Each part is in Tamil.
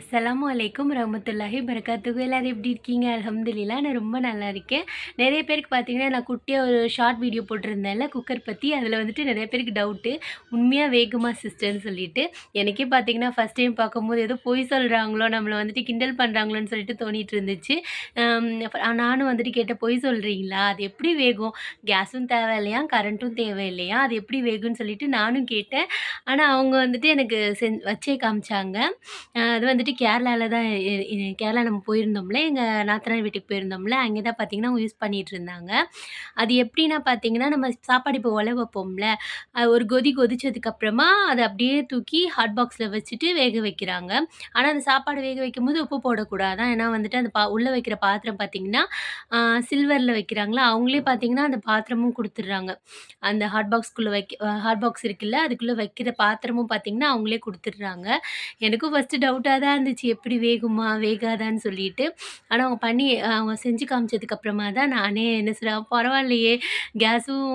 அஸ்லாம் அலைக்கும் ரஹமத்துல்லாஹி பரக்காத்துஹு எல்லோரும் எப்படி இருக்கீங்க? அலமதுல்லா நான் ரொம்ப நல்லா இருக்கேன். நிறைய பேருக்கு பார்த்தீங்கன்னா நான் குட்டியாக ஒரு ஷார்ட் வீடியோ போட்டிருந்தேன்ல குக்கர் பற்றி அதில் வந்துட்டு நிறைய பேருக்கு டவுட்டு உண்மையாக வேகுமா சிஸ்டர்னு சொல்லிட்டு. எனக்கே பார்த்தீங்கன்னா ஃபஸ்ட் டைம் பார்க்கும்போது ஏதோ பொய் சொல்கிறாங்களோ நம்மளை வந்துட்டு கிண்டல் பண்ணுறாங்களோன்னு சொல்லிட்டு தோணிட்டு இருந்துச்சு. நானும் வந்துட்டு கேட்டேன் பொய் சொல்கிறீங்களா அது எப்படி வேகும்? கேஸும் தேவை இல்லையா? கரண்ட்டும் தேவை இல்லையா? அது எப்படி வேகும்னு சொல்லிட்டு நானும் கேட்டேன். ஆனால் அவங்க வந்துட்டு எனக்கு செஞ் வச்சே காமிச்சாங்க. அது வந்துட்டு கேரளாவில் தான் இ- இ- கேரளா நம்ம போயிருந்தோம்ல எங்கள் நாத்தனார் வீட்டுக்கு போயிருந்தோம்ல அங்கே தான் பார்த்தீங்கன்னா அவங்க யூஸ் பண்ணிகிட்டு இருந்தாங்க. அது எப்படின்னா பார்த்தீங்கன்னா நம்ம சாப்பாடு இப்போ உல வைப்போம்ல அது ஒரு கொதி கொதிச்சதுக்கப்புறமா அதை அப்படியே தூக்கி ஹாட் பாக்ஸில் வச்சுட்டு வேக வைக்கிறாங்க. ஆனால் அந்த சாப்பாடு வேக வைக்கும் போது உப்பு போடக்கூடாது? ஏன்னா வந்துட்டு அந்த பா உள்ளே வைக்கிற பாத்திரம் பார்த்தீங்கன்னா சில்வரில் வைக்கிறாங்களா? அவங்களே பார்த்தீங்கன்னா அந்த பாத்திரமும் கொடுத்துட்றாங்க. அந்த ஹாட் பாக்ஸ்க்குள்ளே வைக்க ஹாட் பாக்ஸ் இருக்குல்ல அதுக்குள்ளே வைக்கிற பாத்திரமும் பார்த்தீங்கன்னா அவங்களே கொடுத்துட்றாங்க. எனக்கும் ஃபஸ்ட்டு டவுட்டாக தான் இருந்துச்சு எப்படி வேகுமா வேகாதான்னு சொல்லிட்டு. ஆனால் அவங்க பண்ணி அவங்க செஞ்சு காமிச்சதுக்கப்புறமா தான் நானே என்ன சொல்ல பரவாயில்லையே கேஸும்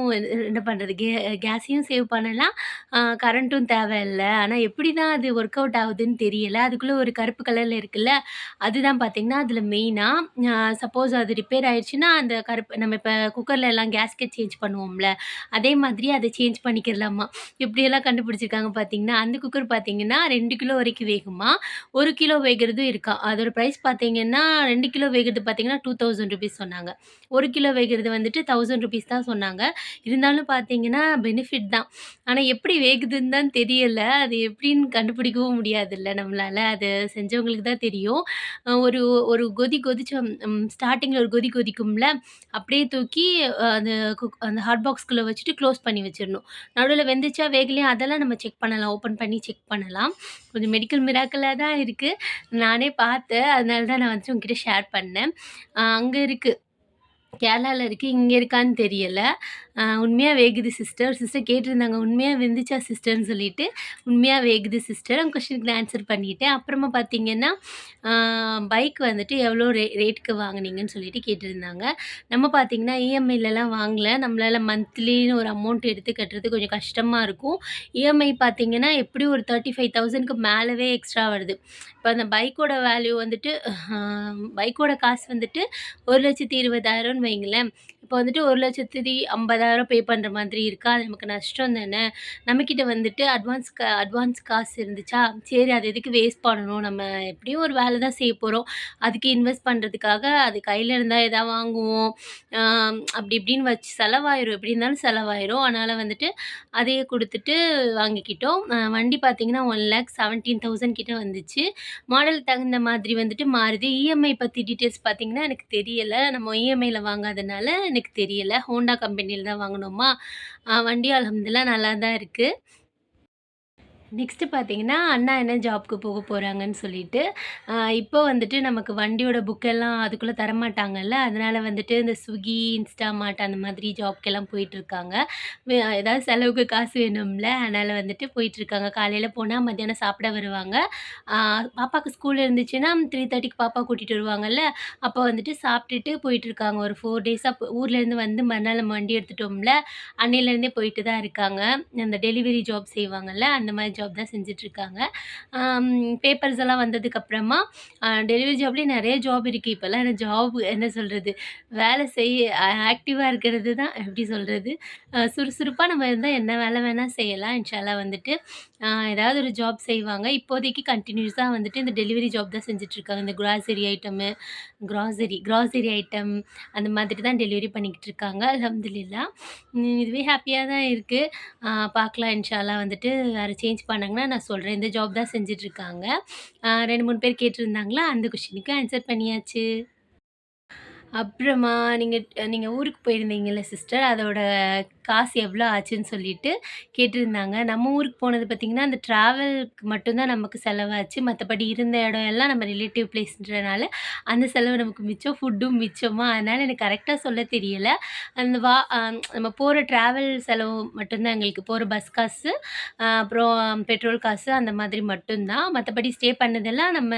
என்ன பண்ணுறது கே கேஸையும் சேவ் பண்ணலாம். கரண்ட்டும் தேவையில்ல. ஆனால் எப்படி தான் அது ஒர்க் அவுட் ஆகுதுன்னு தெரியல. அதுக்குள்ளே ஒரு கருப்பு கலரில் இருக்குல்ல அதுதான் பார்த்திங்கன்னா அதில் மெயினாக சப்போஸ் அது ரிப்பேர் ஆயிடுச்சுன்னா அந்த கருப்பு நம்ம இப்போ குக்கரில் எல்லாம் கேஸ்கெட் சேஞ்ச் பண்ணுவோம்ல அதே மாதிரி அதை சேஞ்ச் பண்ணிக்கிறலாமா இப்படியெல்லாம் கண்டுபிடிச்சிருக்காங்க பார்த்தீங்கன்னா அந்த குக்கர் பார்த்தீங்கன்னா ரெண்டு கிலோ வரைக்கும் வேகுமா? ஒரு ஒரு கிலோ வேகிறது இருக்கா? அதோட ப்ரைஸ் பார்த்தீங்கன்னா ரெண்டு கிலோ வேகிறது பார்த்தீங்கன்னா டூ தௌசண்ட் ருபீஸ் சொன்னாங்க. ஒரு கிலோ வேகிறது வந்துட்டு தௌசண்ட் ருபீஸ் தான் சொன்னாங்க. இருந்தாலும் பார்த்தீங்கன்னா பெனிஃபிட் தான். ஆனால் எப்படி வேகுதுன்னு தான் தெரியலை. அது எப்படின்னு கண்டுபிடிக்கவும் முடியாதுல்ல நம்மளால். அது செஞ்சவங்களுக்கு தான் தெரியும். ஒரு ஒரு கொதி கொதிச்ச ஸ்டார்டிங்கில் ஒரு கொதி கொதிக்கும்ல அப்படியே தூக்கி அந்த குக் அந்த ஹாட் பாக்ஸ்குள்ளே வச்சுட்டு க்ளோஸ் பண்ணி வச்சிடணும். நடுவில் வெந்துச்சா வேகலையா அதெல்லாம் நம்ம செக் பண்ணலாம். ஓப்பன் பண்ணி செக் பண்ணலாம். கொஞ்சம் மெடிக்கல் மிராக்கலாக தான் இருக்குது நானே பார்த்தேன். அதனால தான் நான் வந்துட்டு உங்ககிட்ட ஷேர் பண்ணேன். அங்கே இருக்குது கேரளாவில் இருக்குது இங்கே இருக்கான்னு தெரியலை. உண்மையாக வேகுது சிஸ்டர் சிஸ்டர் கேட்டிருந்தாங்க உண்மையாக வெந்துச்சா சிஸ்டர்னு சொல்லிட்டு. உண்மையாக வேகுது சிஸ்டர் அவங்க கொஷினுக்கு ஆன்சர் பண்ணிட்டேன். அப்புறமா பார்த்தீங்கன்னா பைக் வந்துட்டு எவ்வளோ ரே ரேட்டுக்கு வாங்குனீங்கன்னு சொல்லிட்டு கேட்டிருந்தாங்க. நம்ம பார்த்தீங்கன்னா இஎம்ஐலலாம் வாங்கல. நம்மளால் மந்த்லின்னு ஒரு அமௌண்ட் எடுத்து கட்டுறது கொஞ்சம் கஷ்டமாக இருக்கும். இஎம்ஐ பார்த்தீங்கன்னா எப்படி ஒரு தேர்ட்டி ஃபைவ் தௌசண்ட்க்கு மேலவே எக்ஸ்ட்ரா வருது. இப்போ அந்த பைக்கோட வேல்யூ வந்துட்டு பைக்கோட காசு வந்துட்டு ஒரு லட்சத்தி இருபதாயிரம்னு வைங்களேன். இப்போ வந்துட்டு ஒரு லட்சத்தி ஐம்பதாயிரம் பே பண்ணுற மாதிரி இருக்கா? அது நமக்கு நஷ்டம் தானே? நம்மக்கிட்ட வந்துட்டு அட்வான்ஸ் க அட்வான்ஸ் காசு இருந்துச்சா? சரி அது எதுக்கு வேஸ்ட் பண்ணணும்? நம்ம எப்படியும் ஒரு வேலை தான் செய்ய போகிறோம் அதுக்கு இன்வெஸ்ட் பண்ணுறதுக்காக அது கையில் இருந்தால் எதாவது வாங்குவோம். அப்படி இப்படின்னு வச்சு செலவாயிரும். எப்படி இருந்தாலும் செலவாயிரும். அதனால் வந்துட்டு அதையே கொடுத்துட்டு வாங்கிக்கிட்டோம். வண்டி பார்த்தீங்கன்னா ஒன் லேக் செவன்டீன் தௌசண்ட் கிட்டே வந்துச்சு. மாடல் தகுந்த மாதிரி வந்துட்டு மாறுது. இஎம்ஐ பற்றி டீட்டெயில்ஸ் பார்த்திங்கன்னா எனக்கு தெரியலை. நம்ம இஎம்ஐயில் வாங்காதனால எனக்கு தெரியலை. ஹோண்டா கம்பெனியில் தான் வாங்கினோமா வண்டி அலமதுலாம் நல்லா தான் இருக்குது நெக்ஸ்ட்டு பார்த்தீங்கன்னா அண்ணா என்ன ஜாப்க்கு போக போகிறாங்கன்னு சொல்லிட்டு இப்போ வந்துட்டு நமக்கு வண்டியோட புக்கெல்லாம் அதுக்குள்ளே தரமாட்டாங்கல்ல அதனால் வந்துட்டு இந்த ஸ்விக்கி இன்ஸ்டாமார்ட் அந்த மாதிரி ஜாப்க்கெல்லாம் போயிட்டுருக்காங்க. ஏதாவது செலவுக்கு காசு வேணும்ல அதனால் வந்துட்டு போயிட்டுருக்காங்க. காலையில் போனால் மத்தியானம் சாப்பிட வருவாங்க. பாப்பாவுக்கு ஸ்கூல் இருந்துச்சுன்னா த்ரீ தேர்ட்டிக்கு பாப்பா கூட்டிகிட்டு வருவாங்கல்ல அப்போ வந்துட்டு சாப்பிட்டுட்டு போயிட்டுருக்காங்க. ஒரு ஃபோர் டேஸாக ஊர்லேருந்து வந்து மறுநாள் நம்ம வண்டி எடுத்துட்டோம்ல அன்னையிலேருந்தே போயிட்டு தான் இருக்காங்க. அந்த டெலிவரி ஜாப் செய்வாங்கல்ல அந்த மாதிரி ஜாப் தான் செஞ்சிட்ருக்காங்க. பேப்பர்ஸ் எல்லாம் வந்ததுக்கப்புறமா டெலிவரி ஜாப்லேயே நிறைய ஜாப் இருக்குது இப்போல்லாம் எனக்கு ஜாப் என்ன சொல்கிறது வேலை செய்ய ஆக்டிவாக இருக்கிறது தான் எப்படி சொல்கிறது சுறுசுறுப்பாக நம்ம இருந்தால் என்ன வேலை வேணால் செய்யலாம். இன்ஷாலாக வந்துட்டு ஏதாவது ஒரு ஜாப் செய்வாங்க. இப்போதைக்கு கண்டினியூஸாக வந்துட்டு இந்த டெலிவரி ஜாப் தான் செஞ்சுட்ருக்காங்க. இந்த grocery item grocery grocery item அந்த மாதிரி தான் டெலிவரி பண்ணிக்கிட்டு இருக்காங்க. அல்ஹம்துலில்லா. இதுவே ஹாப்பியாக தான் இருக்குது பார்க்கலாம் இன்ஷால்லா வந்துட்டு வேறு சேஞ்ச் பண்ணாங்கன்னா நான் சொல்கிறேன் இந்த ஜாப் தான் செஞ்சிட்ருக்காங்க. ரெண்டு மூணு பேர் கேட்டிருந்தாங்களா? அந்த கொஷினுக்கு ஆன்சர் பண்ணியாச்சு. அப்புறமா நீங்கள் நீங்கள் ஊருக்கு போயிருந்தீங்கல்ல சிஸ்டர் அதோட காசு எவ்வளோ ஆச்சுன்னு சொல்லிட்டு கேட்டிருந்தாங்க. நம்ம ஊருக்கு போனது பார்த்திங்கன்னா அந்த ட்ராவலுக்கு மட்டும்தான் நமக்கு செலவாச்சு. மற்றபடி இருந்த இடம் எல்லாம் நம்ம ரிலேட்டிவ் பிளேஸ்ன்றனால அந்த செலவு நமக்கு மிச்சம் ஃபுட்டும் மிச்சமாக அதனால் எனக்கு கரெக்டாக சொல்ல தெரியலை. அந்த வா நம்ம போகிற ட்ராவல் செலவு மட்டும்தான் எங்களுக்கு. போகிற பஸ் காசு அப்புறம் பெட்ரோல் காசு அந்த மாதிரி மட்டும்தான். மற்றபடி ஸ்டே பண்ணதெல்லாம் நம்ம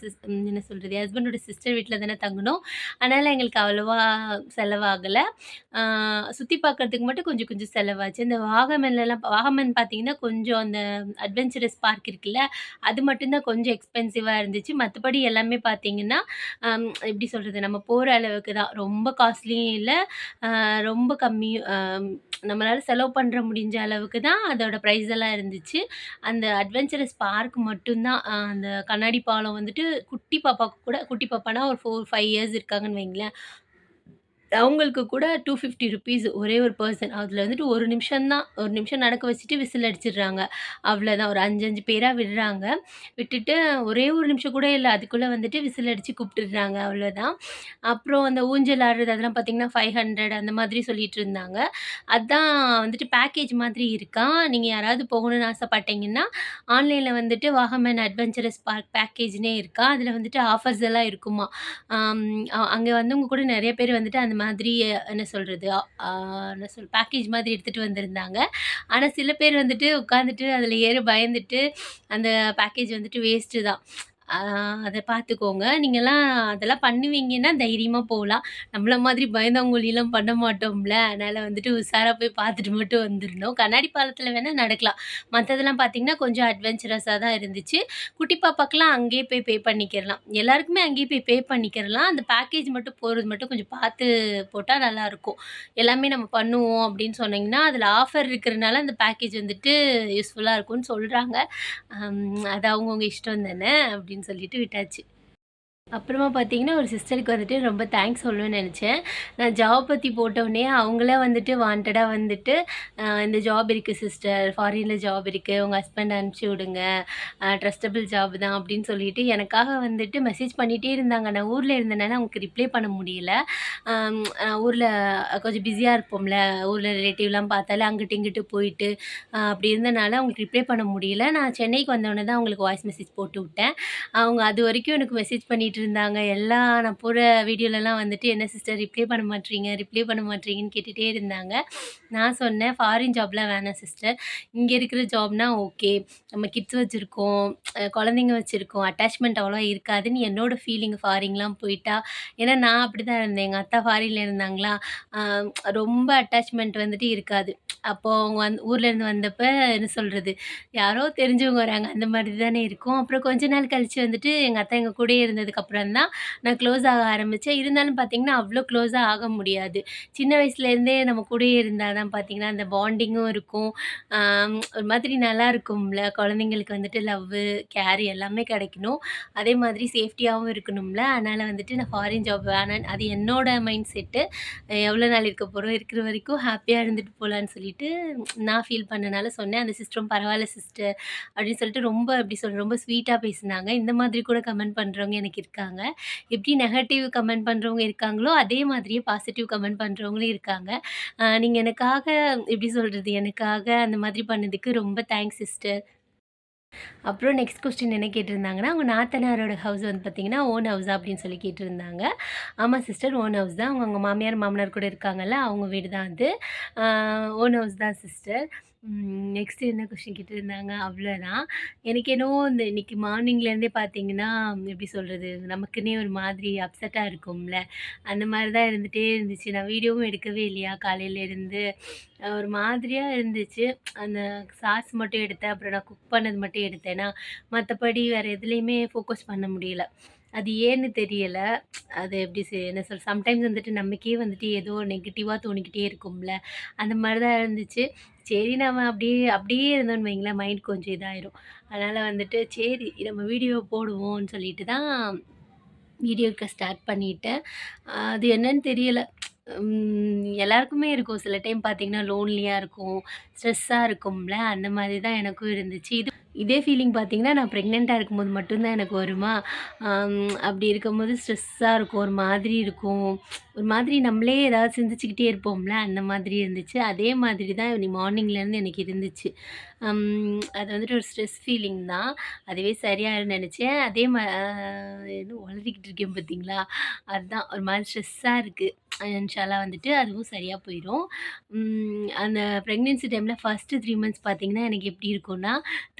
சிஸ் என்ன சொல்கிறது ஹஸ்பண்டோட சிஸ்டர் வீட்டில் தானே தங்கினோம் அதனால் எங்களுக்கு அவ்வளோவா செலவாகலை. சுற்றி பார்க்குறதுக்கு மட்டும் கொஞ்சம் கொஞ்சம் செலவாச்சு. இந்த வாகமன்லலாம் வாகமன் பார்த்தீங்கன்னா, கொஞ்சம் அந்த அட்வென்ச்சரஸ் பார்க் இருக்குல்ல, அது மட்டும்தான் கொஞ்சம் எக்ஸ்பென்சிவாக இருந்துச்சு. மற்றபடி எல்லாமே பார்த்தீங்கன்னா, எப்படி சொல்கிறது நம்ம போகிற அளவுக்கு தான். ரொம்ப காஸ்ட்லியும் இல்லை ரொம்ப கம்மியும் நம்மளால் செலவு பண்ணுற முடிஞ்ச அளவுக்கு தான் அதோட ப்ரைஸ் எல்லாம் இருந்துச்சு. அந்த அட்வென்ச்சரஸ் பார்க் மட்டும்தான் அந்த கண்ணாடி பாலம் வந்துட்டு குட்டி பாப்பாவுக்கு கூட குட்டி பாப்பான்னா ஒரு 4, 5 இயர்ஸ் இருக்காங்கன்னு வைங்களேன். அவங்களுக்கு கூட ₹250 ஒரே ஒரு பர்சன் அதில் வந்துட்டு ஒரு நிமிஷம் தான். ஒரு நிமிஷம் நடக்க வச்சுட்டு விசில் அடிச்சிடுறாங்க. அவ்வளோதான். ஒரு அஞ்சு அஞ்சு பேராக விடுறாங்க. விட்டுட்டு ஒரே ஒரு நிமிஷம் கூட இல்லை அதுக்குள்ளே வந்துட்டு விசில் அடித்து கூப்பிட்டுடுறாங்க. அவ்வளோதான். அப்புறம் அந்த ஊஞ்சல் ஆடுறது அதெல்லாம் பார்த்தீங்கன்னா, 500 அந்த மாதிரி சொல்லிட்டு இருந்தாங்க. அதுதான் வந்துட்டு பேக்கேஜ் மாதிரி இருக்கா நீங்கள் யாராவது போகணும்னு ஆசைப்பட்டீங்கன்னா, ஆன்லைனில் வந்துட்டு வாகமன் அட்வென்ச்சரஸ் பார்க் பேக்கேஜ்னே இருக்கா. அதில் வந்துட்டு ஆஃபர்ஸ் எல்லாம் இருக்குமா அங்கே வந்தவங்க கூட நிறைய பேர் வந்துட்டு அந்த மாதிரி என்ன சொல்கிறது என்ன சொல் பேக்கேஜ் மாதிரி எடுத்துகிட்டு வந்திருந்தாங்க. ஆனால் சில பேர் வந்துட்டு உட்காந்துட்டு அதில் ஏறி பயந்துட்டு, அந்த பேக்கேஜ் வந்துட்டு வேஸ்ட்டு தான். அதை பார்த்துக்கோங்க. நீங்கள்லாம் அதெல்லாம் பண்ணுவீங்கன்னா தைரியமாக போகலாம் நம்மள மாதிரி பயந்தாங்கோலிலாம் பண்ண மாட்டோம்ல. அதனால் வந்துட்டு உஷாராக போய் பார்த்துட்டு மட்டும் வந்துடணும் கண்ணாடி பாலத்தில் வேணால் நடக்கலாம். மற்றதெல்லாம் பார்த்தீங்கன்னா, கொஞ்சம் அட்வென்ச்சரஸாக தான் இருந்துச்சு. குட்டி பாப்பாக்கெல்லாம் அங்கேயே போய் பே பண்ணிக்கிறலாம். எல்லாருக்குமே அங்கேயே போய் பே பண்ணிக்கிறலாம். அந்த பேக்கேஜ் மட்டும் போகிறது மட்டும் கொஞ்சம் பார்த்து போட்டால் நல்லாயிருக்கும் எல்லாமே நம்ம பண்ணுவோம் அப்படின்னு சொன்னீங்கன்னா, அதில் ஆஃபர் இருக்கிறனால அந்த பேக்கேஜ் வந்துட்டு யூஸ்ஃபுல்லாக இருக்கும்னு சொல்கிறாங்க அது அவங்கவுங்க இஷ்டம் தானே அப்படின்னு அப்படின்னு சொல்லிட்டு விட்டாச்சு. அப்புறமா பார்த்தீங்கன்னா, ஒரு சிஸ்டருக்கு வந்துட்டு ரொம்ப தேங்க்ஸ் சொல்லணும்னு நினச்சேன் நான் ஜாப் பற்றி போட்டோனே அவங்களே வந்துட்டு வாண்டடாக வந்துட்டு, இந்த ஜாப் இருக்குது சிஸ்டர். ஃபாரினில் ஜாப் இருக்குது உங்கள் ஹஸ்பண்ட் அனுப்பிச்சி விடுங்க. ட்ரஸ்டபிள் ஜாப் தான் அப்படின்னு சொல்லிட்டு எனக்காக வந்துட்டு மெசேஜ் பண்ணிகிட்டே இருந்தாங்க. நான் ஊரில் இருந்தனால அவங்களுக்கு ரிப்ளை பண்ண முடியல. ஊரில் கொஞ்சம் பிஸியாக இருப்போம்ல. ஊரில் ரிலேட்டிவ்லாம் பார்த்தாலே அங்கிட்டு, இங்கிட்டு போயிட்டு, அப்படி இருந்தனால அவங்களுக்கு ரிப்ளை பண்ண முடியல. நான் சென்னைக்கு வந்தோனே தான் அவங்களுக்கு வாய்ஸ் மெசேஜ் போட்டு விட்டேன். அவங்க அது வரைக்கும் எனக்கு மெசேஜ் பண்ணிட்டு இருந்தாங்க. எல்லாம் நான் போகிற வீடியோலலாம் வந்துட்டு, "என்ன சிஸ்டர் ரிப்ளை பண்ண மாட்றீங்க, ரிப்ளை பண்ண மாட்றீங்கன்னு" கேட்டுகிட்டே இருந்தாங்க. நான் சொன்னேன், "ஃபாரின் ஜாப்லாம் வேணாம் சிஸ்டர். இங்கே இருக்கிற ஜாப்னா ஓகே. நம்ம கிட்ஸ் வச்சுருக்கோம் குழந்தைங்க வச்சுருக்கோம் அட்டாச்மெண்ட் அவ்வளோ இருக்காதுன்னு என்னோடய ஃபீலிங் ஃபாரின்லாம் போயிட்டா." ஏன்னா நான் அப்படிதான் இருந்தேன். எங்கள் அத்தா ஃபாரின்ல இருந்தாங்களா, ரொம்ப அட்டாச்மெண்ட் வந்துட்டு இருக்காது. அப்போது அவங்க வந் ஊர்லேருந்து வந்தப்போ என்ன சொல்கிறது யாரோ தெரிஞ்சவங்க வராங்க. அந்த மாதிரி தானே இருக்கும். அப்புறம் கொஞ்ச நாள் கழிச்சு வந்துட்டு எங்கள் அத்தா எங்க கூடயே அப்புறம் தான் நான் க்ளோஸ் ஆக ஆரம்பித்தேன் இருந்தாலும் பார்த்தீங்கன்னா, அவ்வளோ க்ளோஸாக ஆக முடியாது. சின்ன வயசுலேருந்தே நம்ம கூடயே இருந்தால் தான் பார்த்தீங்கன்னா, அந்த பாண்டிங்கும் இருக்கும். ஒரு மாதிரி நல்லா இருக்கும்ல குழந்தைங்களுக்கு வந்துட்டு லவ்வு, கேர் எல்லாமே கிடைக்கணும். அதே மாதிரி சேஃப்டியாகவும் இருக்கணும்ல. அதனால் வந்துட்டு நான் ஃபாரின் ஜாப் வேணான்னு அது என்னோடய மைண்ட் செட்டு. எவ்வளோ நாள் இருக்க போகிறோம் இருக்கிற வரைக்கும் ஹாப்பியாக இருந்துட்டு போகலான்னு சொல்லிட்டு நான் ஃபீல் பண்ணனால சொன்னேன். அந்த சிஸ்டரும் பரவாயில்ல சிஸ்டர்" அப்படின்னு சொல்லிட்டு ரொம்ப எப்படி சொல்கிறேன் ரொம்ப ஸ்வீட்டாக பேசினாங்க இந்த மாதிரி கூட கமெண்ட் பண்ணுறவங்க எனக்கு இருக்குது இருக்காங்க. எப்படி நெகட்டிவ் கமெண்ட் பண்ணுறவங்க இருக்காங்களோ, அதே மாதிரியே பாசிட்டிவ் கமெண்ட் பண்ணுறவங்களும் இருக்காங்க. நீங்கள் எனக்காக எப்படி சொல்கிறது எனக்காக அந்த மாதிரி பண்ணதுக்கு ரொம்ப தேங்க்ஸ் சிஸ்டர். அப்புறம் நெக்ஸ்ட் கொஸ்டின் என்ன கேட்டிருந்தாங்கன்னா, அவங்க நாத்தனாரோட ஹவுஸ் வந்து பார்த்தீங்கன்னா, ஓன் ஹவுஸா அப்படின்னு சொல்லி கேட்டிருந்தாங்க. ஆமாம் சிஸ்டர் ஓன் ஹவுஸ் தான். அவங்க அவங்க மாமியார், மாமனார் கூட இருக்காங்கல்ல, அவங்க வீடு தான் அது. ஓன் ஹவுஸ் தான் சிஸ்டர். நெக்ஸ்ட் என்ன கொஸ்டின் கேட்டிருந்தாங்க? அவ்வளோதான். எனக்கு என்னவோ இந்த இன்னைக்கு மார்னிங்லேருந்தே பார்த்தீங்கன்னா, எப்படி சொல்கிறது நமக்குன்னே ஒரு மாதிரி அப்செட்டாக இருக்கும்ல. அந்த மாதிரி தான் இருந்துகிட்டே இருந்துச்சு. நான் வீடியோவும் எடுக்கவே இல்லையா காலையிலேருந்து ஒரு மாதிரியாக இருந்துச்சு. அந்த சாஸ் மட்டும் எடுத்தேன். அப்புறம் நான் குக் பண்ணது மட்டும் எடுத்தேன்னா மற்றபடி வேறு எதுலேயுமே ஃபோக்கஸ் பண்ண முடியல. அது ஏன்னு தெரியலை அது எப்படி செ என்ன சொல் சம்டைம்ஸ் வந்துட்டு நமக்கே வந்துட்டு ஏதோ நெகட்டிவாக தோணிக்கிட்டே இருக்கும்ல. அந்த மாதிரி தான் இருந்துச்சு. சரி நம்ம அப்படியே அப்படியே இருந்தோம்னு வைங்களேன், மைண்ட் கொஞ்சம் இதாயிரும். அதனால் வந்துட்டு சரி நம்ம வீடியோ போடுவோம்னு சொல்லிட்டு தான் வீடியோக்க ஸ்டார்ட் பண்ணிட்டேன். அது என்னன்னு தெரியலை எல்லாருக்குமே இருக்கும். சில டைம் பார்த்தீங்கன்னா, லோன்லியாக இருக்கும். ஸ்ட்ரெஸ்ஸாக இருக்கும்ல. அந்த மாதிரி தான் எனக்கும் இருந்துச்சு. இது இதே ஃபீலிங் பார்த்தீங்கன்னா, நான் ப்ரெக்னெண்ட்டாக இருக்கும்போது மட்டும் தான் எனக்கு வருமா, அப்படி இருக்கும்போது ஸ்ட்ரெஸ்ஸாக இருக்கும். ஒரு மாதிரி இருக்கும். ஒரு மாதிரி நம்மளே ஏதாவது சிந்திச்சுக்கிட்டே இருப்போம்ல, அந்த மாதிரி இருந்துச்சு. அதே மாதிரி தான் இன்னைக்கு மார்னிங்லேருந்து எனக்கு இருந்துச்சு. அது வந்துட்டு ஒரு ஸ்ட்ரெஸ் ஃபீலிங் தான். அதுவே சரியாக நினச்சேன் அதே மா என்ன ஒளறிக்கிட்டு இருக்கேன் பார்த்தீங்களா? அதுதான் ஒரு மாதிரி ஸ்ட்ரெஸ்ஸாக இருக்குது இன்ஷாலாக வந்துட்டு அதுவும் சரியாக போயிடும் அந்த ப்ரெக்னென்சி டைமில் ஃபர்ஸ்ட்டு த்ரீ மந்த்ஸ் பார்த்தீங்கன்னா, எனக்கு எப்படி இருக்கும்னா,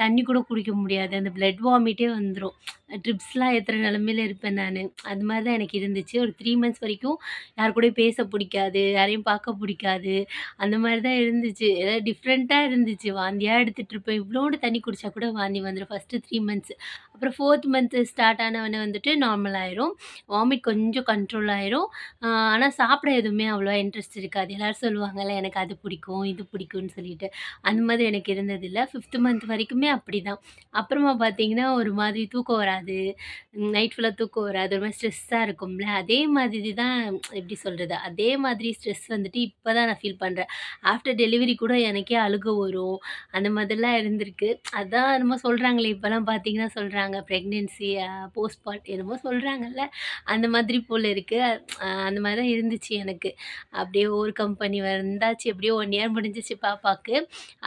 தண்ணி கூட குடிக்க முடியாது. அந்த பிளட் வாமிட்டே வந்துடும் ட்ரிப்ஸ்லாம் எத்தனை நிலமையில இருப்பேன் நான் அது மாதிரி தான் எனக்கு இருந்துச்சு. ஒரு த்ரீ மந்த்ஸ் வரைக்கும் யார் கூடயும் பேச பிடிக்காது யாரையும் பார்க்க பிடிக்காது அந்த மாதிரி தான் இருந்துச்சு. ஏதாவது டிஃப்ரெண்ட்டாக இருந்துச்சு. வாந்தியாக எடுத்துகிட்டு இருப்பேன் இவ்வளோண்டு தண்ணி குடித்தா கூட வாந்தி வந்துடும் ஃபஸ்ட்டு த்ரீ மந்த்ஸ். அப்புறம் ஃபோர்த் மந்த்து ஸ்டார்ட் ஆனவனே வந்துட்டு நார்மல் ஆயிரும். வாமிட் கொஞ்சம் கண்ட்ரோல் ஆயிரும். ஆனால் சாப்பிட எதுவுமே அவ்வளோ இன்ட்ரெஸ்ட் இருக்காது. எல்லோரும் சொல்லுவாங்கல்ல, எனக்கு அது பிடிக்கும், இது பிடிக்கும்னு சொல்லிட்டு. அந்த மாதிரி எனக்கு இருந்ததில்லை ஃபிஃப்த் மந்த் வரைக்குமே அப்படி அப்படி தான் அப்புறமா பார்த்தீங்கன்னா, ஒரு மாதிரி தூக்கம் வராது. நைட் ஃபுல்லாக தூக்கம் வராது. ஒரு மாதிரி ஸ்ட்ரெஸ்ஸாக இருக்கும்ல. அதே மாதிரி தான் எப்படி சொல்கிறது அதே மாதிரி ஸ்ட்ரெஸ் வந்துட்டு இப்போ தான் நான் ஃபீல் பண்ணுறேன் ஆஃப்டர் டெலிவரி கூட எனக்கே அழுக வரும். அந்த மாதிரிலாம் இருந்திருக்கு. அதான் என்னமோ சொல்கிறாங்களே இப்போலாம் பார்த்தீங்கன்னா சொல்கிறாங்க ப்ரெக்னென்சி அ போஸ்ட்பார்ட் என்னமோ சொல்கிறாங்கல்ல அந்த மாதிரி போல் இருக்குது அந்த மாதிரி தான் இருந்துச்சு எனக்கு. அப்படியே ஒரு கம்பெனி வந்தாச்சு. எப்படியோ ஒன் இயர் முடிஞ்சிச்சு பாப்பாக்கு.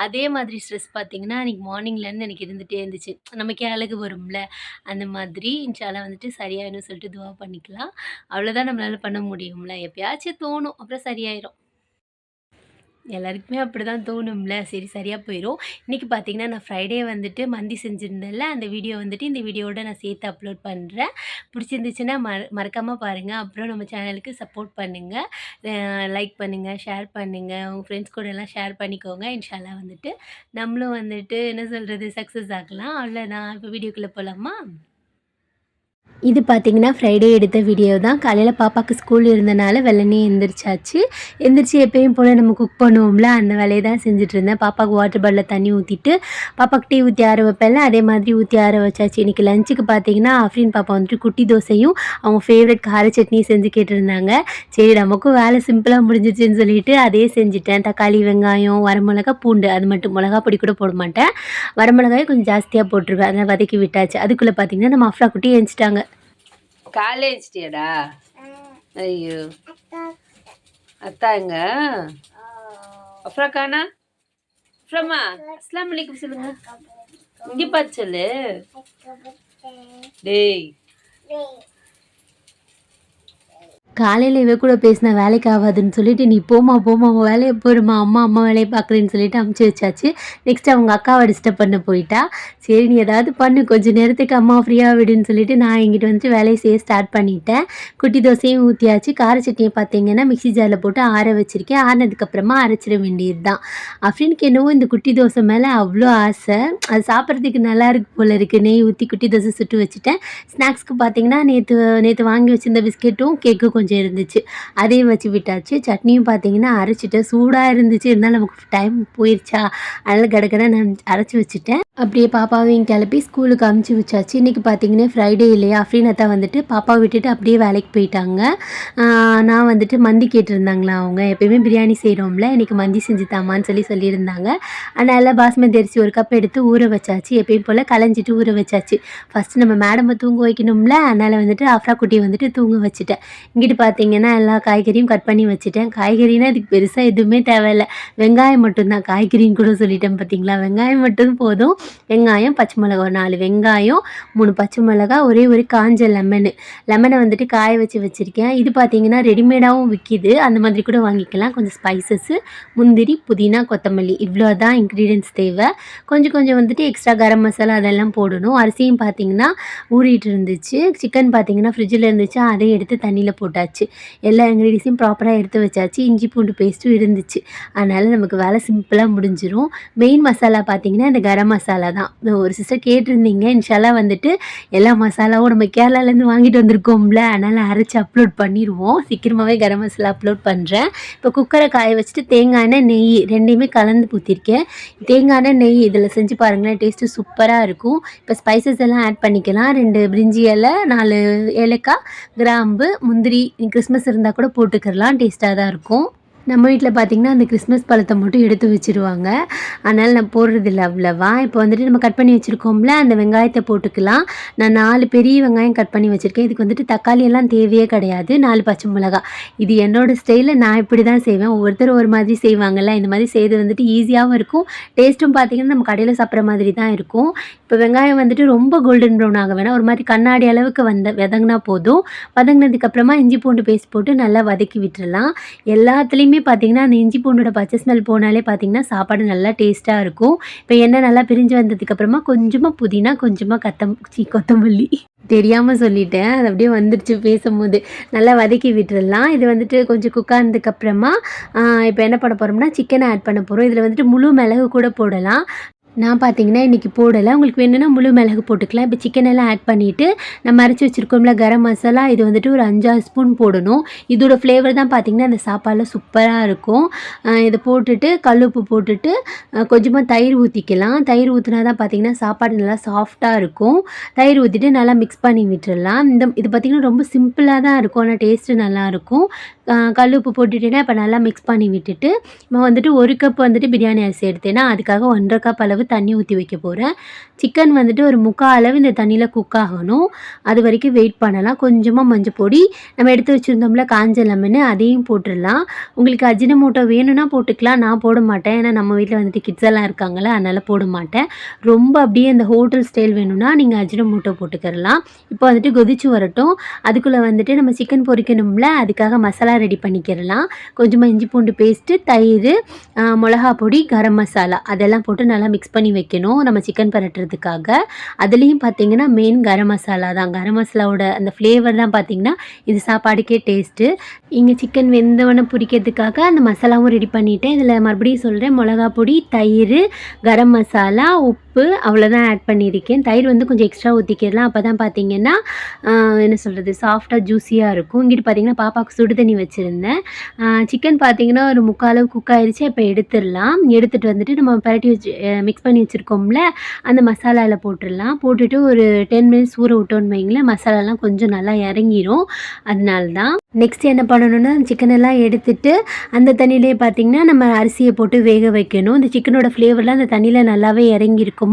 அதே மாதிரி ஸ்ட்ரெஸ் பார்த்தீங்கன்னா, அன்னைக்கு மார்னிங்லேருந்து எனக்கு இருந்துகிட்டே இருந்துச்சு. நமக்கே அழகு வரும்ல. அந்த மாதிரி இன்ஷாலாம் வந்துட்டு சரியாயிடும் சொல்லிட்டு துவா பண்ணிக்கலாம். அவ்வளோதான் நம்மளால் பண்ண முடியும்ல. எப்பயாச்சும் தோணும். அப்புறம் சரியாயிரும். எல்லாருக்குமே அப்படிதான் தோணும்ல. சரி சரியாக போயிடும் இன்றைக்கி பார்த்தீங்கன்னா, நான் ஃப்ரைடே வந்துட்டு மந்தி செஞ்சுருந்தேன்ல அந்த வீடியோ வந்துட்டு இந்த வீடியோவோட நான் சேர்த்து அப்லோட் பண்ணுறேன் பிடிச்சிருந்துச்சுன்னா மற மறக்காமல் பாருங்கள் அப்புறம் நம்ம சேனலுக்கு சப்போர்ட் பண்ணுங்கள் லைக் பண்ணுங்கள் ஷேர் பண்ணுங்கள் உங்கள் ஃப்ரெண்ட்ஸ் கூட எல்லாம் ஷேர் பண்ணிக்கோங்க. இன்ஷா வந்துட்டு நம்மளும் வந்துட்டு என்ன சொல்கிறது சக்ஸஸ் ஆகலாம். அவ்வளோதான். இப்போ வீடியோக்குள்ளே போகலாமா இது பார்த்தீங்கன்னா, ஃப்ரைடே எடுத்த வீடியோ தான். காலையில் பாப்பாவுக்கு ஸ்கூல் இருந்தனால வெள்ளனே எந்திரிச்சாச்சு. எந்திரிச்சு எப்பயும் போல் நம்ம குக் பண்ணுவோம்ல, அந்த வேலையை தான் செஞ்சுட்டு இருந்தேன் பாப்பாவுக்கு வாட்டர் பாட்டில் தண்ணி ஊற்றிட்டு பாப்பாக்கு டீ ஊற்றி ஆற வைப்பேன்ல, அதே மாதிரி ஊற்றி ஆற வச்சாச்சு. இன்றைக்கி லஞ்சுக்கு பார்த்தீங்கன்னா, ஆஃப்ரின் பாப்பா வந்துட்டு குட்டி தோசையும், அவங்க ஃபேவரட் கார சட்னியும் செஞ்சு கேட்டிருந்தாங்க. சரி நமக்கும் வேலை சிம்பிளாக முடிஞ்சிருச்சுன்னு சொல்லிட்டு அதே செஞ்சுட்டேன். தக்காளி, வெங்காயம், வரமிளகா, பூண்டு அது மட்டும் மிளகா பொடி கூட போட மாட்டேன். வரமிளகாயும் கொஞ்சம் ஜாஸ்தியாக போட்டுருவேன். அதை வதக்கி விட்டாச்சு. அதுக்குள்ளே பார்த்தீங்கன்னா, நம்ம அஃப்ரா குட்டி எழுந்துட்டாங்க காலைல எந்திச்சிட்டியாடா ஐயோ. அத்தா எங்க அஃப்ரா காணா? அஃப்ராமா அஸ்லாம் வலைக்கும் சொல்லுங்க. இங்க பார்த்து சொல்லு. டேய். காலையில் இவ கூட பேசின வேலைக்கு ஆகாதுன்னு சொல்லிட்டு, "நீ போமா போமா அவன் வேலையை போயிடுமா அம்மா அம்மா வேலையை பார்க்குறேன்னு" சொல்லிட்டு அமுச்சு வச்சாச்சு. நெக்ஸ்ட் அவங்க அக்காவை டிஸ்டர்ப் பண்ண போயிட்டா. சரி நீ ஏதாவது பண்ணு. கொஞ்சம் நேரத்துக்கு அம்மா ஃப்ரீயாக விடுன்னு சொல்லிட்டு நான் எங்கிட்ட வந்துட்டு வேலையை செய்ய ஸ்டார்ட் பண்ணிட்டேன். குட்டி தோசையும் ஊற்றியாச்சு கார சட்னியை பார்த்தீங்கன்னா, மிக்ஸி ஜாரில் போட்டு ஆற வச்சிருக்கேன். ஆறினதுக்கப்புறமா அரைச்சிட வேண்டியது தான். அஃப்ரினுக்கு என்னவோ இந்த குட்டி தோசை மேலே அவ்வளோ ஆசை. அது சாப்பிட்றதுக்கு நல்லா இருக்கு போல இருக்கு. நெய் ஊற்றி குட்டி தோசை சுட்டு வச்சுட்டேன். ஸ்நாக்ஸ்க்கு பார்த்தீங்கன்னா, நேற்று நேற்று வாங்கி வச்சிருந்த பிஸ்கெட்டும், கேக்கு கொஞ்சம் இருந்துச்சு. அதையும் வச்சு விட்டாச்சு. சட்னியும் பார்த்தீங்கன்னா, அரைச்சிட்டேன் சூடாக இருந்துச்சு. இருந்தாலும் நமக்கு டைம் போயிடுச்சா அதனால் அதனால நான் அரைச்சி வச்சுட்டேன். அப்படியே பாப்பாவையும் கிளப்பி ஸ்கூலுக்கு அமுச்சு வச்சாச்சு. இன்னைக்கு பார்த்தீங்கன்னா, ஃப்ரைடே இல்லையா? அப்படின்னு தான் வந்துட்டு பாப்பாவை விட்டுட்டு அப்படியே வேலைக்கு போயிட்டாங்க. நான் வந்துட்டு மந்தி கேட்டிருந்தாங்களா அவங்க. எப்பயுமே பிரியாணி செய்கிறோம்ல இன்னைக்கு மந்தி செஞ்சு தாமான்னு சொல்லி சொல்லியிருந்தாங்க. அதனால் பாஸ்மதி அரிசி ஒரு கப் எடுத்து ஊற வச்சாச்சு. எப்பயும் போல் களைஞ்சிட்டு ஊற வச்சாச்சு. ஃபர்ஸ்ட்டு நம்ம மேடமை தூங்க வைக்கணும்ல, அதனால் வந்துட்டு அஃப்ரா குட்டியை வந்துட்டு தூங்க வச்சுட்டேன். இங்கிட்டு பார்த்தீங்கன்னா, எல்லா காய்கறியும் கட் பண்ணி வச்சுட்டேன். காய்கறினா இதுக்கு பெருசாக எதுவுமே தேவையில்ல. வெங்காயம் மட்டும்தான் காய்கறின்னு கூட சொல்லிட்டேன் பார்த்தீங்களா? வெங்காயம் மட்டும் போதும். வெங்காயம், பச்சை மிளகா ஒரு நாலு வெங்காயம், மூணு பச்சை மிளகா, ஒரே ஒரு காஞ்ச லெமனு. லெமனை வந்துட்டு காய வச்சு வச்சுருக்கேன் இது பார்த்தீங்கன்னா, ரெடிமேடாகவும் விற்கிது அந்த மாதிரி கூட வாங்கிக்கலாம். கொஞ்சம் ஸ்பைசஸ்ஸு முந்திரி, புதினா, கொத்தமல்லி இவ்வளோ தான் இன்க்ரீடியன்ஸ் தேவை. கொஞ்சம் கொஞ்சம் வந்துட்டு எக்ஸ்ட்ரா கரம் மசாலா அதெல்லாம் போடணும். அரிசியும் பார்த்தீங்கன்னா, ஊறிட்டு இருந்துச்சு. சிக்கன் பார்த்தீங்கன்னா, ஃப்ரிட்ஜில் இருந்துச்சு. அதையும் எடுத்து தண்ணியில் போட்டாச்சு. எல்லா இன்க்ரீடியன்ஸையும் ப்ராப்பராக எடுத்து வச்சாச்சு. இஞ்சி பூண்டு பேஸ்ட்டும் இருந்துச்சு. அதனால் நமக்கு வேலை சிம்பிளாக முடிஞ்சிடும் மெயின் மசாலா பார்த்தீங்கன்னா, இந்த கரம் மசாலா தான். ஒரு சிஸ்டர் கேட்டிருந்தீங்க. இன்ஷாலாக வந்துட்டு எல்லா மசாலாவும் நம்ம கேரளாலேருந்து வாங்கிட்டு வந்திருக்கோம்ல, அதனால் அரைச்சி அப்லோட் பண்ணிடுவோம் சீக்கிரமாகவே கரம் மசாலா அப்லோட் பண்ணுறேன் இப்போ குக்கரை காய வச்சுட்டு தேங்காய் எண்ணெய், நெய் ரெண்டையுமே கலந்து ஊற்றிருக்கேன் தேங்காய் எண்ணெய், நெய் இதில் செஞ்சு பாருங்களேன். டேஸ்ட்டு சூப்பராக இருக்கும். இப்போ ஸ்பைசஸ் எல்லாம் ஆட் பண்ணிக்கலாம். ரெண்டு பிரிஞ்சி இலை, நாலு ஏலக்காய், கிராம்பு, முந்திரி கிறிஸ்மஸ் இருந்தால் கூட போட்டுக்கிறலாம். டேஸ்ட்டாக தான் இருக்கும். நம்ம வீட்டில் பார்த்திங்கன்னா அந்த கிறிஸ்மஸ் பழத்தை மட்டும் எடுத்து வச்சுருவாங்க. அதனால் நான் போடுறதில்ல அவ்வளவா. இப்போ வந்துட்டு நம்ம கட் பண்ணி வச்சிருக்கோம்ல, அந்த வெங்காயத்தை போட்டுக்கலாம். நான் நாலு பெரிய வெங்காயம் கட் பண்ணி வச்சுருக்கேன் இதுக்கு வந்துட்டு தக்காளி எல்லாம் தேவையே கிடையாது. நாலு பச்சை மிளகா. இது என்னோட ஸ்டைலில் நான் இப்படி தான் செய்வேன். ஒவ்வொருத்தர் ஒரு மாதிரி செய்வாங்கள்ல இந்த மாதிரி செய்து வந்துட்டு ஈஸியாகவும் இருக்கும். டேஸ்ட்டும் பார்த்தீங்கன்னா, நம்ம கடையில் சாப்பிட்ற மாதிரி தான் இருக்கும். இப்போ வெங்காயம் வந்துட்டு ரொம்ப கோல்டன் ப்ரௌன் ஆக வேணாம். ஒரு மாதிரி கண்ணாடி அளவுக்கு வந்த வதங்கினா போதும். வதங்கினதுக்கப்புறமா இஞ்சி பூண்டு பேஸ்ட் போட்டு நல்லா வதக்கி விட்டுடலாம் எல்லாத்துலேயுமே எப்போவுமே பார்த்தீங்கன்னா அந்த இஞ்சி பூண்டோட பச்சை ஸ்மெல் போனாலே பார்த்தீங்கன்னா சாப்பாடு நல்லா டேஸ்ட்டாக இருக்கும். இப்போ எண்ணெய் நல்லா பிரிஞ்சு வந்ததுக்கப்புறமா கொஞ்சமாக புதினா கொஞ்சமாக கத்தம் கொத்தமல்லி. தெரியாமல் சொல்லிட்டேன். அது அப்படியே வந்துடுச்சு பேசும்போது. நல்லா வதக்கி விட்டுடலாம் இது வந்துட்டு கொஞ்சம் குக் ஆனதுக்கப்புறமா இப்போ என்ன பண்ண போகிறோம்னா சிக்கனை ஆட் பண்ண போகிறோம் இதில் வந்துட்டு முழு மிளகு கூட போடலாம். நான் பார்த்தீங்கன்னா இன்றைக்கி போடலை. உங்களுக்கு வேணும்னா முழு மிளகு போட்டுக்கலாம். இப்போ சிக்கன் எல்லாம் ஆட் பண்ணிவிட்டு நம்ம அரைச்சி வச்சுருக்கோம்ல கரம் மசாலா இது வந்துட்டு ஒரு அஞ்சாறு ஸ்பூன் போடணும். இதோட ஃப்ளேவர் தான் பார்த்திங்கன்னா அந்த சாப்பாடில் சூப்பராக இருக்கும். இதை போட்டுட்டு கல்லுப்பு போட்டுட்டு கொஞ்சமாக தயிர் ஊற்றிக்கலாம் தயிர் ஊற்றினா தான் பார்த்திங்கன்னா சாப்பாடு நல்லா சாஃப்டாக இருக்கும். தயிர் ஊற்றிட்டு நல்லா மிக்ஸ் பண்ணி விட்டுடலாம் இந்த இது பார்த்திங்கன்னா ரொம்ப சிம்பிளாக தான் இருக்கும். ஆனால் டேஸ்ட்டு நல்லாயிருக்கும் கல் உப்பு போட்டுட்டேன்னா இப்போ நல்லா மிக்ஸ் பண்ணி விட்டுட்டு இப்போ வந்துட்டு ஒரு கப் வந்துட்டு பிரியாணி அரிசி எடுத்தேன்னா அதுக்காக ஒன்றரை கப் அளவு தண்ணி ஊற்றி வைக்க போகிறேன் சிக்கன் வந்துட்டு ஒரு முக்கால் அளவு இந்த தண்ணியில் குக் ஆகணும். அது வரைக்கும் வெயிட் பண்ணலாம். கொஞ்சமாக மஞ்சள் பொடி நம்ம எடுத்து வச்சுருந்தோம்ல காஞ்ச லெமனு அதையும் போட்டுடலாம். உங்களுக்கு அஜினமோட்டோ வேணும்னா போட்டுக்கலாம். நான் போட மாட்டேன். ஏன்னா நம்ம வீட்டில் வந்துட்டு கிட்ஸ் எல்லாம் இருக்காங்களே அதனால் போட மாட்டேன். ரொம்ப அப்படியே இந்த ஹோட்டல் ஸ்டைல் வேணும்னா நீங்கள் அஜினமோட்டோ போட்டுக்கிறலாம். இப்போ வந்துட்டு கொதிச்சு வரட்டும். அதுக்குள்ளே வந்துட்டு நம்ம சிக்கன் பொரிக்கணும்ல அதுக்காக மசாலா ரெடி பண்ணிக்கிறலாம். கொஞ்சமாக இஞ்சி பூண்டு பேஸ்ட்டு தயிர் மிளகா பொடி கரம் மசாலா. அதெல்லாம் போட்டு நல்லா மிக்ஸ் பண்ணி வைக்கணும். நம்ம சிக்கன் பரட்டுறதுக்காக. அதுலேயும் பார்த்தீங்கன்னா மெயின் கரம் மசாலா தான். கரம் மசாலாவோட அந்த ஃப்ளேவர் தான் பார்த்தீங்கன்னா இது சாப்பாடுக்கே டேஸ்ட்டு இங்கே சிக்கன் வெந்தவனை பிடிக்கிறதுக்காக அந்த மசாலாவும் ரெடி பண்ணிவிட்டேன் இதில் மறுபடியும் சொல்கிறேன் மிளகா பொடி தயிர் கரம் மசாலா உப்பு அவ்வளோதான் ஆட் பண்ணியிருக்கேன். தயிர் வந்து கொஞ்சம் எக்ஸ்ட்ரா ஊற்றிக்கிடலாம் அப்போ தான் பார்த்தீங்கன்னா என்ன சொல்கிறது சாஃப்டாக ஜூஸியாக இருக்கும். இங்கிட்டு பார்த்தீங்கன்னா பாப்பாவுக்கு சுடு தண்ணி வச்சுருந்தேன். சிக்கன் பார்த்தீங்கன்னா ஒரு முக்கால் அளவு குக் ஆயிடுச்சு இப்போ எடுத்துடலாம். எடுத்துகிட்டு வந்துட்டு நம்ம பரட்டி வச்சு மிக்ஸ் பண்ணி வச்சுருக்கோம்ல அந்த மசாலாவில் போட்டுடலாம். போட்டுட்டு ஒரு டென் மினிட்ஸ் ஊற விட்டோன்னு வைங்களேன் மசாலாலாம் கொஞ்சம் நல்லா இறங்கிடும் அதனால தான் நெக்ஸ்ட் என்ன பண்ணணும்னா சிக்கன் எல்லாம் எடுத்துட்டு அந்த தண்ணியிலே பார்த்தீங்கன்னா நம்ம அரிசியை போட்டு வேக வைக்கணும். இந்த சிக்கனோட ஃப்ளேவர்லாம் அந்த தண்ணியில் நல்லாவே இறங்கியிருக்கும்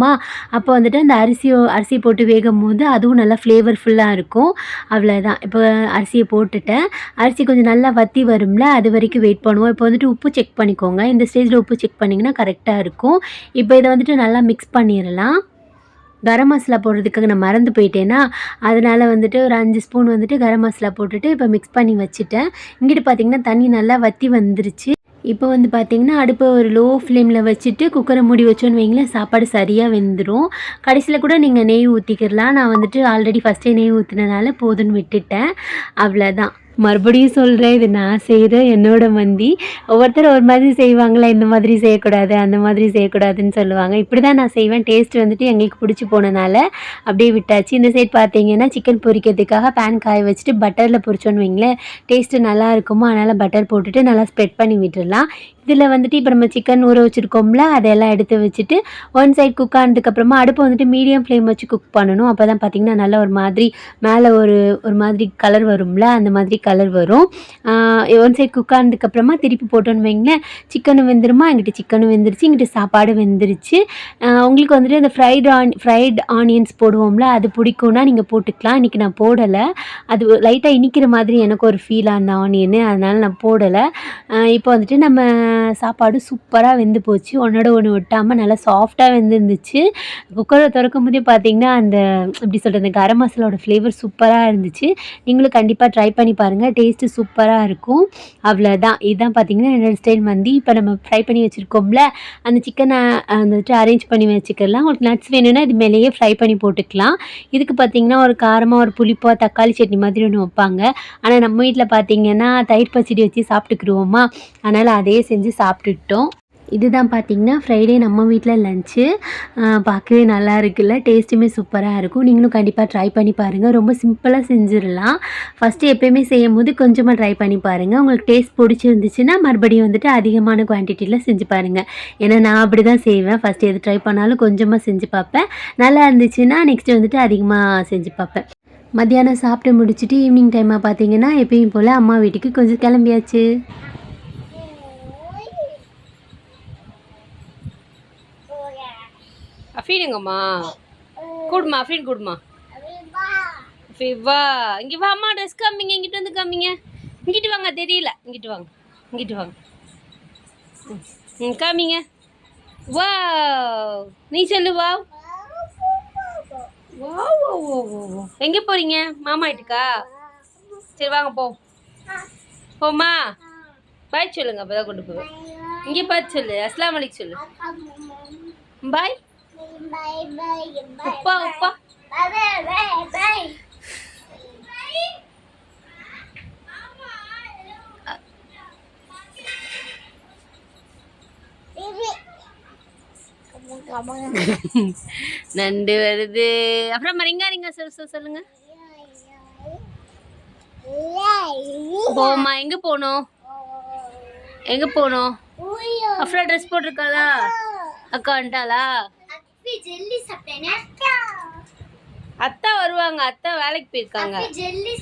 அப்போ வந்துட்டு அந்த அரிசியோ அரிசி போட்டு வேகும் போது அதுவும் நல்லா ஃப்ளேவர்ஃபுல்லாக இருக்கும். அவ்வளோதான் இப்போ அரிசியை போட்டுட்டேன். அரிசி கொஞ்சம் நல்லா வத்தி வரும்ல அது வரைக்கும் வெயிட் பண்ணுவோம். இப்போ வந்துட்டு உப்பு செக் பண்ணிக்கோங்க. இந்த ஸ்டேஜில் உப்பு செக் பண்ணிங்கன்னா கரெக்டாக இருக்கும். இப்போ இதை வந்துட்டு நல்லா மிக்ஸ் பண்ணிடலாம் கரம் மசாலா போடுறதுக்காக நான் மறந்து போயிட்டேன்னா அதனால் வந்துட்டு ஒரு அஞ்சு ஸ்பூன் வந்துட்டு கரம் மசாலா போட்டுட்டு இப்போ மிக்ஸ் பண்ணி வச்சுட்டேன். இங்கிட்டு பார்த்தீங்கன்னா தண்ணி நல்லா வற்றி வந்துருச்சு. இப்போ வந்து பார்த்தீங்கன்னா அடுப்பை ஒரு லோ ஃப்ளேமில் வச்சுட்டு குக்கரை மூடி வச்சோன்னு வைங்களேன் சாப்பாடு சரியாக வெந்துடும் கடைசியில் கூட நீங்கள் நெய் ஊற்றிக்கிறலாம் நான் வந்துட்டு ஆல்ரெடி ஃபஸ்ட்டே நெய் ஊற்றினனால போதும்னு விட்டுட்டேன். அவ்வளோதான் மறுபடியும் சொல்கிறேன் இது நான் செய்கிற என்னோட மந்தி ஒவ்வொருத்தர் ஒரு மாதிரி செய்வாங்களா இந்த மாதிரி செய்யக்கூடாது அந்த மாதிரி செய்யக்கூடாதுன்னு சொல்லுவாங்க. இப்படி தான் நான் செய்வேன். டேஸ்ட் வந்துட்டு எங்களுக்கு பிடிச்சி போனனால அப்படியே விட்டாச்சு. இந்த சைட் பார்த்தீங்கன்னா சிக்கன் பொரிக்கிறதுக்காக பேன் காய வச்சுட்டு பட்டரில் பொரிச்சோன்னு வைங்களேன். டேஸ்ட்டு நல்லா இருக்குமோ அதனால் பட்டர் போட்டுட்டு நல்லா ஸ்ப்ரெட் பண்ணி விட்டுடலாம். இதில் வந்துட்டு இப்போ நம்ம சிக்கன் ஊற வச்சுருக்கோம்ல அதெல்லாம் எடுத்து வச்சுட்டு ஒன் சைட் குக் ஆனதுக்கப்புறமா அடுப்பு வந்துட்டு மீடியம் ஃப்ளேம் வச்சு குக் பண்ணணும். அப்போ தான் பார்த்திங்கன்னா நல்லா ஒரு மாதிரி மேலே ஒரு ஒரு மாதிரி கலர் வரும்ல அந்த மாதிரி கலர் வரும். ஒன் சைட் குக் ஆனதுக்கப்புறமா திருப்பி போட்டோன்னு வைங்களேன். சிக்கனும் வெந்துருமா? எங்கிட்ட சிக்கனும் வெந்துருச்சு. எங்கிட்ட சாப்பாடு வெந்துருச்சு. உங்களுக்கு வந்துட்டு இந்த ஃப்ரைடு ஆன் ஃப்ரைட் ஆனியன்ஸ் போடுவோம்ல அது பிடிக்கும்னா நீங்கள் போட்டுக்கலாம். இன்றைக்கி நான் போடலை. அது லைட்டாக இனிக்கிற மாதிரி எனக்கு ஒரு ஃபீல் அந்த ஆனியனு அதனால் நான் போடலை. இப்போ வந்துட்டு நம்ம சாப்பாடு சூப்பராக வெந்து போச்சு. ஒன்றோட ஒன்று ஒட்டாமல் நல்லா சாஃப்டாக வெந்துருந்துச்சு. குக்கரை திறக்கும் போதே பார்த்தீங்கன்னா அந்த எப்படி சொல்கிறது கரம் மசாலாவோட ஃப்ளேவர் சூப்பராக இருந்துச்சு. நீங்களும் கண்டிப்பாக ட்ரை பண்ணி பாருங்கள் டேஸ்ட்டு சூப்பராக இருக்கும். அவ்வளோதான் இதுதான் பார்த்தீங்கன்னா என்னோடய ஸ்டைல் மந்தி. இப்போ நம்ம ஃப்ரை பண்ணி வச்சுருக்கோம்ல அந்த சிக்கனை வந்துட்டு அரேஞ்ச் பண்ணி வச்சுக்கலாம். உங்களுக்கு நட்ஸ் வேணும்னா இது மேலேயே ஃப்ரை பண்ணி போட்டுக்கலாம். இதுக்கு பார்த்தீங்கன்னா ஒரு காரமாக ஒரு புளிப்பாக தக்காளி சட்னி மாதிரி ஒன்று வைப்பாங்க. ஆனால் நம்ம வீட்டில் பார்த்தீங்கன்னா தயிர் பச்சடி வச்சு சாப்பிட்டுக்குருவோமா. அதனால் அதையே செஞ்சு சாப்பிட்டுட்டோம். இதுதான் பார்த்தீங்கன்னா ஃப்ரைடே நம்ம வீட்டில் லஞ்சு பார்க்கவே நல்லா இருக்குல்ல. டேஸ்ட்டுமே சூப்பராக இருக்கும். நீங்களும் கண்டிப்பாக ட்ரை பண்ணி பாருங்கள் ரொம்ப சிம்பிளாக செஞ்சிடலாம். ஃபஸ்ட்டு எப்போயுமே செய்யும் போது கொஞ்சமாக ட்ரை பண்ணி பாருங்கள் உங்களுக்கு டேஸ்ட் பிடிச்சிருந்துச்சுன்னா மறுபடியும் வந்துட்டு அதிகமான குவான்டிட்டியில் செஞ்சு பாருங்கள் ஏன்னா நான் அப்படி தான் செய்வேன். ஃபஸ்ட்டு எது ட்ரை பண்ணாலும் கொஞ்சமாக செஞ்சு பார்ப்பேன். நல்லா இருந்துச்சுன்னா நெக்ஸ்ட் வந்துட்டு அதிகமாக செஞ்சு பார்ப்பேன். மத்தியானம் சாப்பிட்டு முடிச்சுட்டு ஈவினிங் டைமாக பார்த்தீங்கன்னா எப்பயும் போல் அம்மா வீட்டுக்கு கொஞ்சம் கிளம்பியாச்சு. அஃபீனுங்கம்மா கூடுமா அஃபீன் கூடுமா? வா. இங்கே வா அம்மா ட்ரெஸ் காமிங்க இங்கிட்டு வந்து காமிங்க. இங்கிட்டு வாங்க தெரியல. இங்கிட்டு வாங்க இங்கிட்டு வாங்க. ம், காமிங்க. வா நீ சொல்லு வா எங்கே போறீங்க? மாமா வீட்டுக்கா? சரி வாங்க போ. போம்மா. பாய் சொல்லுங்க அப்பதான் கொண்டு போவேன். இங்கே பார்த்து சொல்லு அஸ்லாம் வலைக்கும் சொல்லு. பாய். உப்பா உப்பா. நண்டு வருது. அப்புறம் ரிங்காரிங்க ரிங்கா சொல் சொல்லுங்க. போமா எங்க போனோம்? எங்க போனோம்? அப்புறம் ட்ரெஸ் போட்டிருக்காளா? அக்கா வந்துட்டாளா? ஜெல்லி சாப்பிட்டேனே. அத்தா வருவாங்க அத்தா வேலைக்கு போயிருக்காங்க. ஜெல்லி